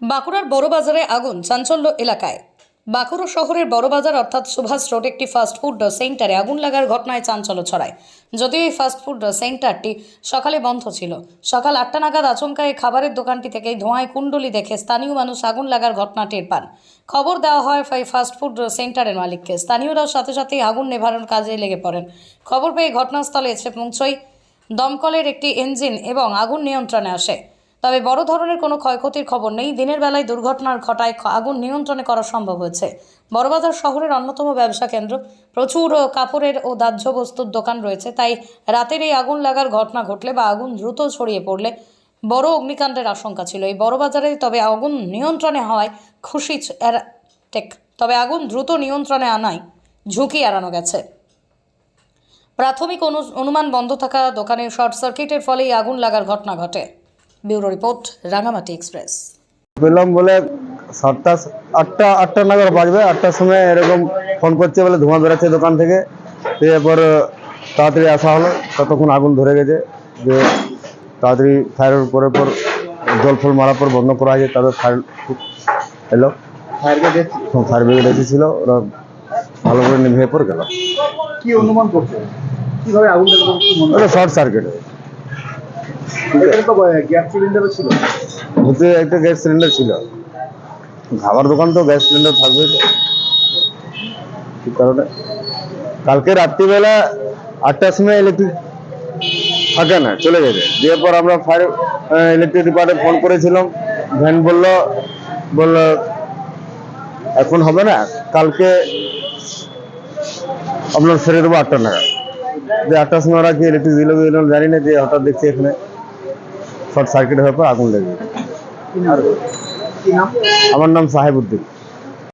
বাঁকুড়ার বড়বাজারে আগুন চাঞ্চল্য এলাকায়। বাঁকুড়া শহরের বড়বাজার অর্থাৎ সুভাষ রোড একটি ফাস্টফুড সেন্টারে আগুন লাগার ঘটনায় চাঞ্চল্য ছড়ায়। যদিও এই ফাস্টফুড সেন্টারটি সকালে বন্ধ ছিল, সকাল আটটা নাগাদ আচমকায় খাবারের দোকানটি থেকে ধোঁয়ায় কুণ্ডলি দেখে স্থানীয় মানুষ আগুন লাগার ঘটনা টের পান। খবর দেওয়া হয় ফাস্টফুড সেন্টারের মালিককে। স্থানীয়রাও সাথে সাথেই আগুন নেভানোর কাজে লেগে পড়েন। খবর পেয়ে ঘটনাস্থলে এসে পৌঁছয় দমকলের একটি ইঞ্জিন এবং আগুন নিয়ন্ত্রণে আসে। তবে বড় ধরনের কোনো ক্ষয়ক্ষতির খবর নেই। দিনের বেলায় দুর্ঘটনার ঘটায় আগুন নিয়ন্ত্রণে করা সম্ভব হয়েছে। বড়বাজার শহরের অন্যতম ব্যবসা কেন্দ্র। প্রচুর কাপড়ের ও দাহ্য বস্তুর দোকান রয়েছে। তাই রাতের এই আগুন লাগার ঘটনা ঘটলে বা আগুন দ্রুত ছড়িয়ে পড়লে বড় অগ্নিকাণ্ডের আশঙ্কা ছিল। এই বড়বাজারে তবে আগুন নিয়ন্ত্রণে হওয়ায় খুশি টেক, তবে আগুন দ্রুত নিয়ন্ত্রণে আনায় ঝুঁকি এড়ানো গেছে। প্রাথমিক অনু- অনুমান বন্ধ থাকা দোকানে শর্ট সার্কিটের ফলে এই আগুন লাগার ঘটনা ঘটে। Bureau report Rangamati express. পেলাম বলে সাতটা আটটা আটটা নাগাদ বাজবে আটটার সময় এরকম ফোন করছে বলে ধোঁয়া বেরোচ্ছে দোকান থেকে। এরপর তাড়াতাড়ি আসা হলো ততক্ষণ আগুন ধরে গেছে। যে তাড়াতাড়ি ফায়ারের পরের পর জল ফল মারার পর বন্ধ করা হয়েছে তাদের ফায়ার এলো। ফায়ার ব্রিগেড ফায়ার ব্রিগেড এসেছিল ওরা ভালো করে নিভিয়ে পর গেল। কি অনুমান করছে? কীভাবে আগুন ওটা শর্ট সার্কিট খাবার দোকান তো গ্যাস সিলিন্ডার থাকবে কারণে? কালকে রাত্রিবেলা আটটার সময় ইলেকট্রিক থাকে না, চলে গেছে। দিয়ে পর আমরা ফায়ার ইলেকট্রিক ফোন করেছিলাম। ভ্যান বলল বলল, এখন হবে না, কালকে আপনার ফেরে দেবো আটটা নাগাদ। যে আটটার সময় ওরা কি ইলেকট্রিক দিল জানি না যে হঠাৎ দেখছি এখানে শর্ট সার্কিট হওয়ার পর আগুন লেগে আমার নাম সাহেব সাহেবউদ্দিন